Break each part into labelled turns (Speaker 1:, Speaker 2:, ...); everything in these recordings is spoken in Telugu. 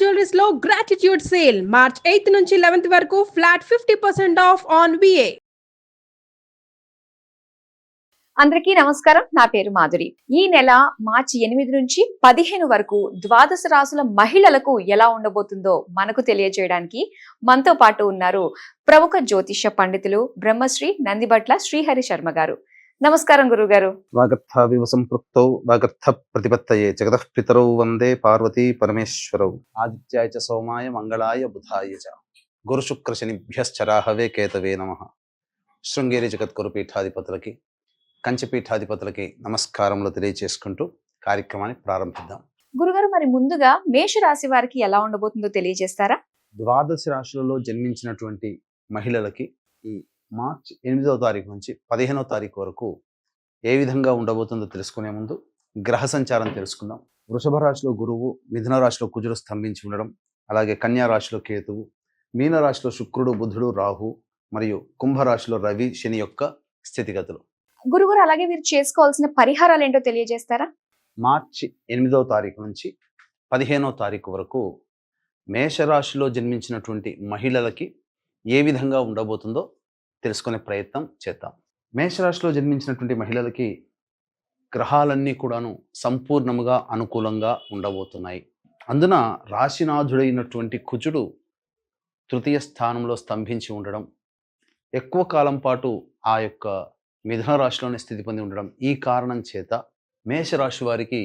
Speaker 1: జ్యువెలరీస్లో గ్రాటిట్యూడ్ సేల్ మార్చ్ ఎయిత్ నుంచి లెవెన్త్ వరకు flat fifty percent off on VA
Speaker 2: అందరికీ నమస్కారం. నా పేరు మాధురి. ఈ నెల మార్చి ఎనిమిది నుంచి పదిహేను వరకు ద్వాదశ రాసుల మహిళలకు ఎలా ఉండబోతుందో మనకు తెలియజేయడానికి మనతో పాటు ఉన్నారు ప్రముఖ జ్యోతిష్య పండితులు బ్రహ్మశ్రీ నందిబట్ల శ్రీహరి శర్మ గారు. నమస్కారం గురుగారు
Speaker 3: వాగర్థావివ సంపృక్తౌ వాగర్థ ప్రతిపత్తయే జగతః పితరౌ వందే పార్వతీ పరమేశ్వరౌ. ఆదిత్యాయ చ సోమాయ మంగళాయ బుధాయ చ. గురుశుక్ర శనిభ్యశ్చరాహవే కేతవే నమ. శృంగేరి జగద్గురు పీఠాధిపతులకి కంచపీఠాధిపతులకి నమస్కారములు తెలియచేసుకుంటూ కార్యక్రమాన్ని ప్రారంభిద్దాం.
Speaker 2: గురుగారు మరి ముందుగా మేష రాశి వారికి ఎలా ఉండబోతుందో తెలియజేస్తారా?
Speaker 3: ద్వాదశ రాశులలో జన్మించినటువంటి మహిళలకి ఈ మార్చ్ ఎనిమిదవ తారీఖు నుంచి పదిహేనవ తారీఖు వరకు ఏ విధంగా ఉండబోతుందో తెలుసుకునే ముందు గ్రహ సంచారం తెలుసుకుందాం. వృషభ రాశిలో గురువు మిథున రాశిలో కుజుడు స్తంభించి ఉండడం అలాగే కన్యా రాశిలో కేతువు మీన రాశిలో శుక్రుడు బుధుడు రాహు మరియు కుంభరాశిలో రవి శని యొక్క స్థితిగతులు.
Speaker 2: గురుగారు అలాగే వీరు చేసుకోవాల్సిన పరిహారాలు ఏంటో తెలియజేస్తారా?
Speaker 3: మార్చి ఎనిమిదవ తారీఖు నుంచి పదిహేనవ తారీఖు వరకు మేషరాశిలో జన్మించినటువంటి మహిళలకి ఏ విధంగా ఉండబోతుందో తెలుసుకునే ప్రయత్నం చేద్దాం. మేషరాశిలో జన్మించినటువంటి మహిళలకి గ్రహాలన్నీ కూడాను సంపూర్ణముగా అనుకూలంగా ఉండబోతున్నాయి. అందున రాశినాథుడైనటువంటి కుజుడు తృతీయ స్థానంలో స్తంభించి ఉండడం ఎక్కువ కాలం పాటు ఆ యొక్క మిథున రాశిలోనే స్థితి పొంది ఉండడం ఈ కారణం చేత మేషరాశి వారికి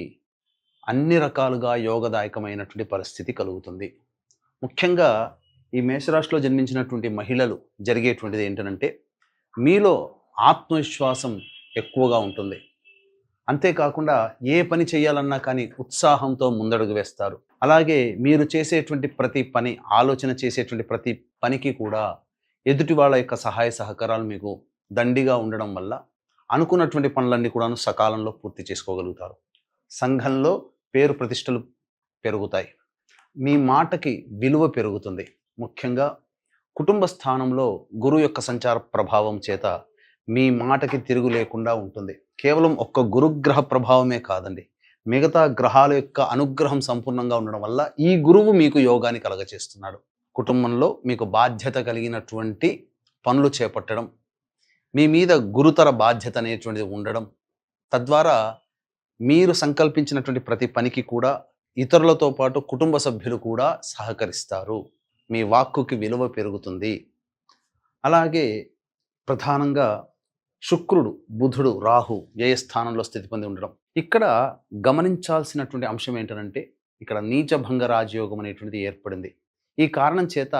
Speaker 3: అన్ని రకాలుగా యోగదాయకమైనటువంటి పరిస్థితి కలుగుతుంది. ముఖ్యంగా ఈ మేషరాశిలో జన్మించినటువంటి మహిళలు జరిగేటువంటిది ఏంటంటే మీలో ఆత్మవిశ్వాసం ఎక్కువగా ఉంటుంది. అంతేకాకుండా ఏ పని చేయాలన్నా కానీ ఉత్సాహంతో ముందడుగు వేస్తారు. అలాగే మీరు చేసేటువంటి ప్రతి పని ఆలోచన చేసేటువంటి ప్రతి పనికి కూడా ఎదుటి వాళ్ళ యొక్క సహాయ సహకారాలు మీకు దండిగా ఉండడం వల్ల అనుకున్నటువంటి పనులన్నీ కూడాను సకాలంలో పూర్తి చేసుకోగలుగుతారు. సంఘంలో పేరు ప్రతిష్టలు పెరుగుతాయి. మీ మాటకి విలువ పెరుగుతుంది. ముఖ్యంగా కుటుంబ స్థానంలో గురువు యొక్క సంచార ప్రభావం చేత మీ మాటకి తిరుగు లేకుండా ఉంటుంది. కేవలం ఒక్క గురుగ్రహ ప్రభావమే కాదండి. మిగతా గ్రహాల యొక్క అనుగ్రహం సంపూర్ణంగా ఉండడం వల్ల ఈ గురువు మీకు యోగాన్ని కలగచేస్తున్నాడు. కుటుంబంలో మీకు బాధ్యత కలిగినటువంటి పనులు చేపట్టడం మీ మీద గురుతర బాధ్యత అనేటువంటిది ఉండడం తద్వారా మీరు సంకల్పించినటువంటి ప్రతి పనికి కూడా ఇతరులతో పాటు కుటుంబ సభ్యులు కూడా సహకరిస్తారు. మీ వాక్కుకి విలువ పెరుగుతుంది. అలాగే ప్రధానంగా శుక్రుడు బుధుడు రాహు ఏ స్థానంలో స్థితి పొంది ఉండడం. ఇక్కడ గమనించాల్సినటువంటి అంశం ఏంటంటే ఇక్కడ నీచభంగ రాజయోగం అనేటువంటిది ఏర్పడింది. ఈ కారణం చేత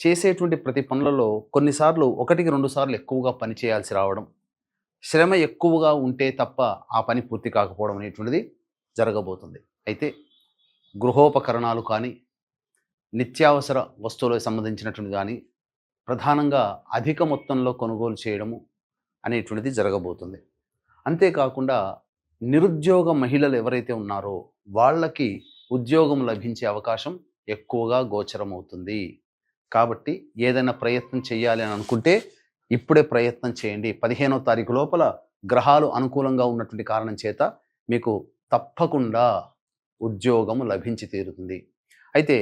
Speaker 3: చేసేటువంటి ప్రతి పనులలో కొన్నిసార్లు ఒకటికి రెండు సార్లు ఎక్కువగా పని చేయాల్సి రావడం శ్రమ ఎక్కువగా ఉంటే తప్ప ఆ పని పూర్తి కాకపోవడం అనేటువంటిది జరగబోతుంది. అయితే గృహోపకరణాలు కానీ నిత్యావసర వస్తువులకు సంబంధించినటువంటి కానీ ప్రధానంగా అధిక మొత్తంలో కొనుగోలు చేయడము అనేటువంటిది జరగబోతుంది. అంతేకాకుండా నిరుద్యోగ మహిళలు ఎవరైతే ఉన్నారో వాళ్ళకి ఉద్యోగం లభించే అవకాశం ఎక్కువగా గోచరమవుతుంది. కాబట్టి ఏదైనా ప్రయత్నం చేయాలి అని అనుకుంటే ఇప్పుడే ప్రయత్నం చేయండి. పదిహేనో తారీఖు లోపల గ్రహాలు అనుకూలంగా ఉన్నటువంటి కారణం చేత మీకు తప్పకుండా ఉద్యోగం లభించి తీరుతుంది. అయితే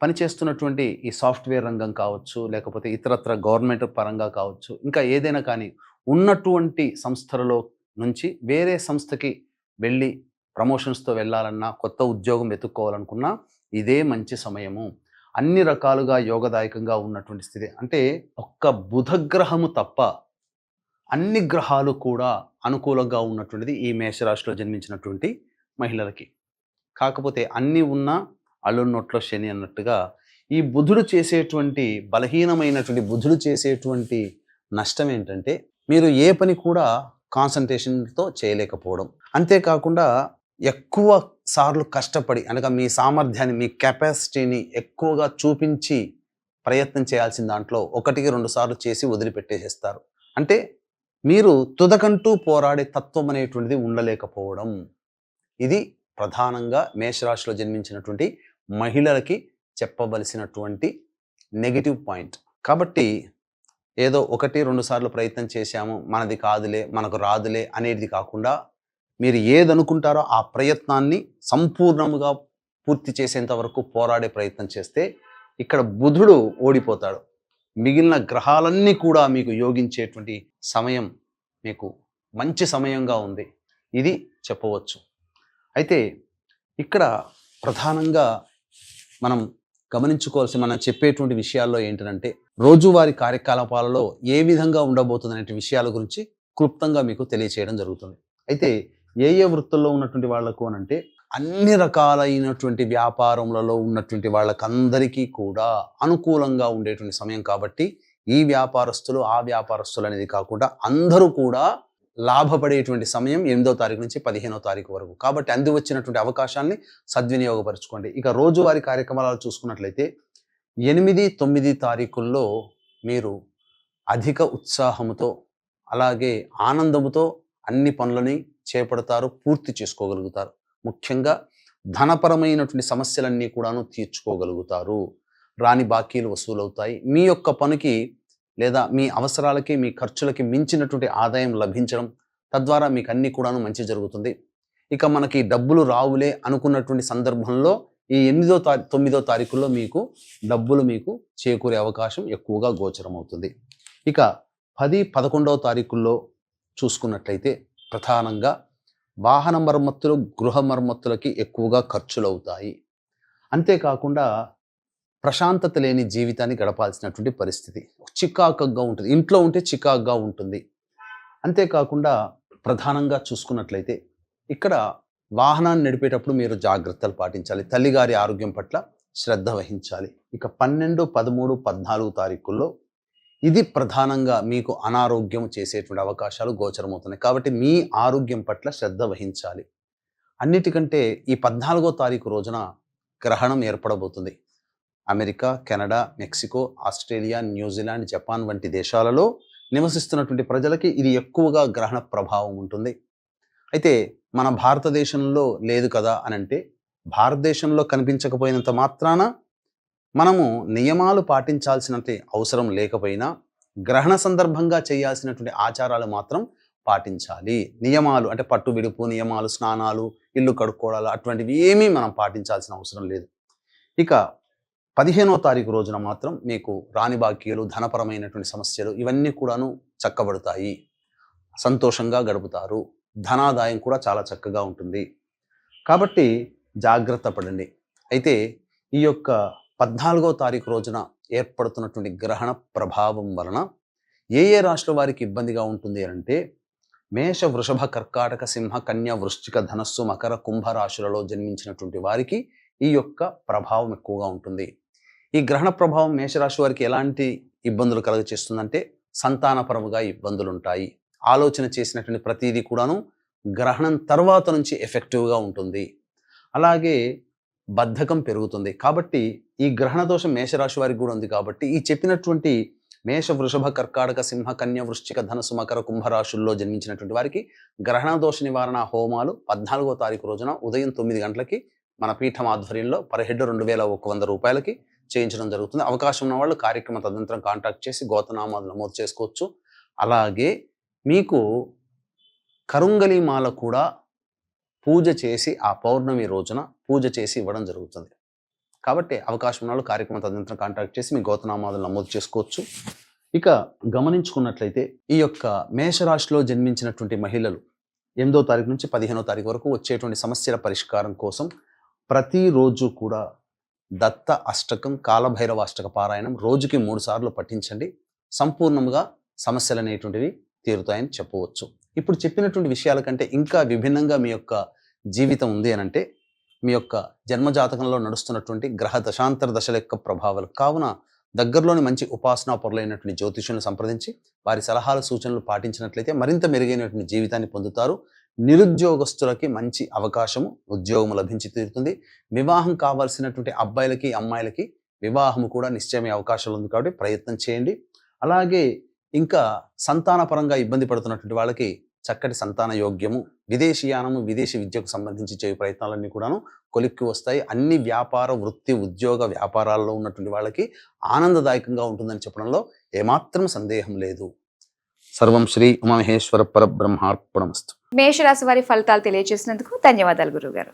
Speaker 3: పనిచేస్తున్నటువంటి ఈ సాఫ్ట్వేర్ రంగం కావచ్చు లేకపోతే ఇతరత్ర గవర్నమెంట్ పరంగా కావచ్చు ఇంకా ఏదైనా కానీ ఉన్నటువంటి సంస్థలలో నుంచి వేరే సంస్థకి వెళ్ళి ప్రమోషన్స్తో వెళ్ళాలన్నా కొత్త ఉద్యోగం వెతుక్కోవాలనుకున్నా ఇదే మంచి సమయము. అన్ని రకాలుగా యోగదాయకంగా ఉన్నటువంటి స్థితి. అంటే ఒక్క బుధగ్రహము తప్ప అన్ని గ్రహాలు కూడా అనుకూలంగా ఉన్నటువంటిది ఈ మేషరాశిలో జన్మించినటువంటి మహిళలకి. కాకపోతే అన్నీ ఉన్నా అల్లున్నొట్లో శని అన్నట్టుగా ఈ బుధుడు చేసేటువంటి బలహీనమైనటువంటి బుధుడు చేసేటువంటి నష్టం ఏంటంటే మీరు ఏ పని కూడా కాన్సన్ట్రేషన్తో చేయలేకపోవడం. అంతేకాకుండా ఎక్కువ సార్లు కష్టపడి అనగా మీ సామర్థ్యాన్ని మీ కెపాసిటీని ఎక్కువగా చూపించి ప్రయత్నం చేయాల్సిన దాంట్లో ఒకటికి రెండు సార్లు చేసి వదిలిపెట్టేసేస్తారు. అంటే మీరు తుదకంటూ పోరాడే తత్వం అనేటువంటిది ఉండలేకపోవడం. ఇది ప్రధానంగా మేషరాశిలో జన్మించినటువంటి మహిళలకి చెప్పవలసినటువంటి నెగిటివ్ పాయింట్ కాబట్టి ఏదో ఒకటి రెండు సార్లు ప్రయత్నం చేశాము మనది కాదులే మనకు రాదులే అనేది కాకుండా మీరు ఏదనుకుంటారో ఆ ప్రయత్నాన్ని సంపూర్ణముగా పూర్తి చేసేంత వరకు పోరాడే ప్రయత్నం చేస్తే ఇక్కడ బుధుడు ఓడిపోతాడు. మిగిలిన గ్రహాలన్నీ కూడా మీకు యోగించేటువంటి సమయం మీకు మంచి సమయంగా ఉంది. ఇది చెప్పవచ్చు. అయితే ఇక్కడ ప్రధానంగా మనం గమనించుకోవాల్సి మనం చెప్పేటువంటి విషయాల్లో ఏంటంటే రోజువారీ కార్యకలాపాలలో ఏ విధంగా ఉండబోతుంది అనే విషయాల గురించి క్లుప్తంగా మీకు తెలియచేయడం జరుగుతుంది. అయితే ఏ ఏ వృత్తుల్లో ఉన్నటువంటి వాళ్ళకు అనంటే అన్ని రకాలైనటువంటి వ్యాపారములలో ఉన్నటువంటి వాళ్ళకందరికీ కూడా అనుకూలంగా ఉండేటువంటి సమయం కాబట్టి ఈ వ్యాపారస్తులు ఆ వ్యాపారస్తులు అనేది కాకుండా అందరూ కూడా లాభపడేటువంటి సమయం ఎనిమిదో తారీఖు నుంచి పదిహేనో తారీఖు వరకు. కాబట్టి అంది వచ్చినటువంటి అవకాశాన్ని సద్వినియోగపరచుకోండి. ఇక రోజువారీ కార్యక్రమాలు చూసుకున్నట్లయితే ఎనిమిది తొమ్మిది తారీఖుల్లో మీరు అధిక ఉత్సాహముతో అలాగే ఆనందముతో అన్ని పనులని చేపడతారు పూర్తి చేసుకోగలుగుతారు. ముఖ్యంగా ధనపరమైనటువంటి సమస్యలన్నీ కూడాను తీర్చుకోగలుగుతారు. రాని బాకీలు వసూలవుతాయి. మీ యొక్క పనికి లేదా మీ అవసరాలకి మీ ఖర్చులకి మించినటువంటి ఆదాయం లభించడం తద్వారా మీకు అన్ని కూడాను మంచి జరుగుతుంది. ఇక మనకి డబ్బులు రావులే అనుకున్నటువంటి సందర్భంలో ఈ ఎనిమిదో తారీ తొమ్మిదో తారీఖుల్లో మీకు డబ్బులు మీకు చేకూరే అవకాశం ఎక్కువగా గోచరం అవుతుంది ఇక పది పదకొండవ తారీఖుల్లో చూసుకున్నట్లయితే ప్రధానంగా వాహన మరమ్మతులు గృహ మరమ్మతులకి ఎక్కువగా ఖర్చులు అవుతాయి అంతేకాకుండా ప్రశాంతత లేని జీవితాన్ని గడపాల్సినటువంటి పరిస్థితి. చికాకుగా ఉంటుంది. ఇంట్లో ఉంటే చికాకుగా ఉంటుంది. అంతేకాకుండా ప్రధానంగా చూసుకున్నట్లయితే ఇక్కడ వాహనాన్ని నడిపేటప్పుడు మీరు జాగ్రత్తలు పాటించాలి. తల్లిగారి ఆరోగ్యం పట్ల శ్రద్ధ వహించాలి. ఇక పన్నెండు పదమూడు పద్నాలుగు తారీఖుల్లో ఇది ప్రధానంగా మీకు అనారోగ్యం చేసేటువంటి అవకాశాలు గోచరమవుతున్నాయి. కాబట్టి మీ ఆరోగ్యం పట్ల శ్రద్ధ వహించాలి. అన్నిటికంటే ఈ పద్నాలుగో తారీఖు రోజున గ్రహణం ఏర్పడబోతుంది. America Canada Mexico Australia New Zealand Japan వంటి దేశాలలో నివసిస్తున్నటువంటి ప్రజలకి ఇది ఎక్కువగా గ్రహణ ప్రభావం ఉంటుంది. అయితే మన భారతదేశంలో లేదు కదా అని అంటే భారతదేశంలో కనిపించకపోయినంత మాత్రాన మనము నియమాలు పాటించాల్సిన అవసరం లేకపోయినా గ్రహణ సందర్భంగా చేయాల్సినటువంటి ఆచారాలు మాత్రం పాటించాలి. నియమాలు అంటే పట్టు విడుపు నియమాలు స్నానాలు ఇల్లు కడుక్కోవడాలు అటువంటివి ఏమీ మనం పాటించాల్సిన అవసరం లేదు. ఇక పదిహేనో తారీఖు రోజున మాత్రం మీకు రాణి బాకీలు ధనపరమైనటువంటి సమస్యలు ఇవన్నీ కూడాను చక్కబడతాయి. సంతోషంగా గడుపుతారు. ధనాదాయం కూడా చాలా చక్కగా ఉంటుంది. కాబట్టి జాగ్రత్త పడండి. అయితే ఈ యొక్క పద్నాలుగో తారీఖు రోజున ఏర్పడుతున్నటువంటి గ్రహణ ప్రభావం వలన ఏ ఏ రాష్ట్ర వారికి ఇబ్బందిగా ఉంటుంది అంటే మేష వృషభ కర్కాటక సింహ కన్య వృశ్చిక ధనస్సు మకర కుంభ రాశులలో జన్మించినటువంటి వారికి ఈ యొక్క ప్రభావం ఎక్కువగా ఉంటుంది. ఈ గ్రహణ ప్రభావం మేషరాశి వారికి ఎలాంటి ఇబ్బందులు కలుగచేస్తుందంటే సంతానపరముగా ఇబ్బందులు ఉంటాయి ఆలోచన చేసినటువంటి ప్రతిదీ కూడాను గ్రహణం తర్వాత నుంచి ఎఫెక్టివ్గా ఉంటుంది. అలాగే బద్ధకం పెరుగుతుంది. కాబట్టి ఈ గ్రహణ దోషం మేషరాశి వారికి కూడా ఉంది కాబట్టి ఈ చెప్పినటువంటి మేష వృషభ కర్కాటక సింహ కన్య వృశ్చిక ధనసు మకర కుంభరాశుల్లో జన్మించినటువంటి వారికి గ్రహణ దోష నివారణ హోమాలు పద్నాలుగో తారీఖు రోజున ఉదయం తొమ్మిది గంటలకి మన పీఠం ఆధ్వర్యంలో పర్ హెడ్ రెండు వేల ఒక వంద రూపాయలకి చేయించడం జరుగుతుంది. అవకాశం ఉన్న వాళ్ళు కార్యక్రమ తదనంతరం కాంటాక్ట్ చేసి గోతనామాలు నమోదు చేసుకోవచ్చు. అలాగే మీకు కరుంగలి మాల కూడా పూజ చేసి ఆ పౌర్ణమి రోజున పూజ చేసి ఇవ్వడం జరుగుతుంది. కాబట్టి అవకాశం ఉన్న వాళ్ళు కార్యక్రమ తదనంతరం కాంటాక్ట్ చేసి మీ గోతనామాలు నమోదు చేసుకోవచ్చు. ఇక గమనించుకున్నట్లయితే ఈ యొక్క మేషరాశిలో జన్మించినటువంటి మహిళలు ఎనిమిదో తారీఖు నుంచి పదిహేనో తారీఖు వరకు వచ్చేటువంటి సమస్యల పరిష్కారం కోసం ప్రతిరోజు కూడా దత్త అష్టకం కాలభైరవ అష్టక పారాయణం రోజుకి మూడు సార్లు పఠించండి. సంపూర్ణంగా సమస్యలు అనేటువంటివి తీరుతాయని చెప్పవచ్చు. ఇప్పుడు చెప్పినటువంటి విషయాల కంటే ఇంకా విభిన్నంగా మీ యొక్క జీవితం ఉంది అని అంటే మీ యొక్క జన్మజాతకంలో నడుస్తున్నటువంటి గ్రహ దశాంతర దశల యొక్క ప్రభావాలు. కావున దగ్గరలోని మంచి ఉపాసనా పొరలైనటువంటి జ్యోతిషులను సంప్రదించి వారి సలహాలు సూచనలు పాటించినట్లయితే మరింత మెరుగైనటువంటి జీవితాన్ని పొందుతారు. నిరుద్యోగస్తులకి మంచి అవకాశము ఉద్యోగం లభించి తీరుతుంది. వివాహం కావాల్సినటువంటి అబ్బాయిలకి అమ్మాయిలకి వివాహము కూడా నిశ్చయమే అవకాశాలు ఉంది కాబట్టి ప్రయత్నం చేయండి. అలాగే ఇంకా సంతానపరంగా ఇబ్బంది పడుతున్నటువంటి వాళ్ళకి చక్కటి సంతాన యోగ్యము విదేశీయానము విదేశీ విద్యకు సంబంధించి చేయు ప్రయత్నాలన్నీ కూడాను కొలిక్కి వస్తాయి. అన్ని వ్యాపార వృత్తి ఉద్యోగ వ్యాపారాల్లో ఉన్నటువంటి వాళ్ళకి ఆనందదాయకంగా ఉంటుందని చెప్పడంలో ఏమాత్రం సందేహం లేదు. సర్వం శ్రీ ఉమామహేశ్వర పరబ్రహ్మార్పణమస్తు.
Speaker 2: మేషరాశి వారి ఫలితాలు తెలియజేసినందుకు ధన్యవాదాలు గురుగారు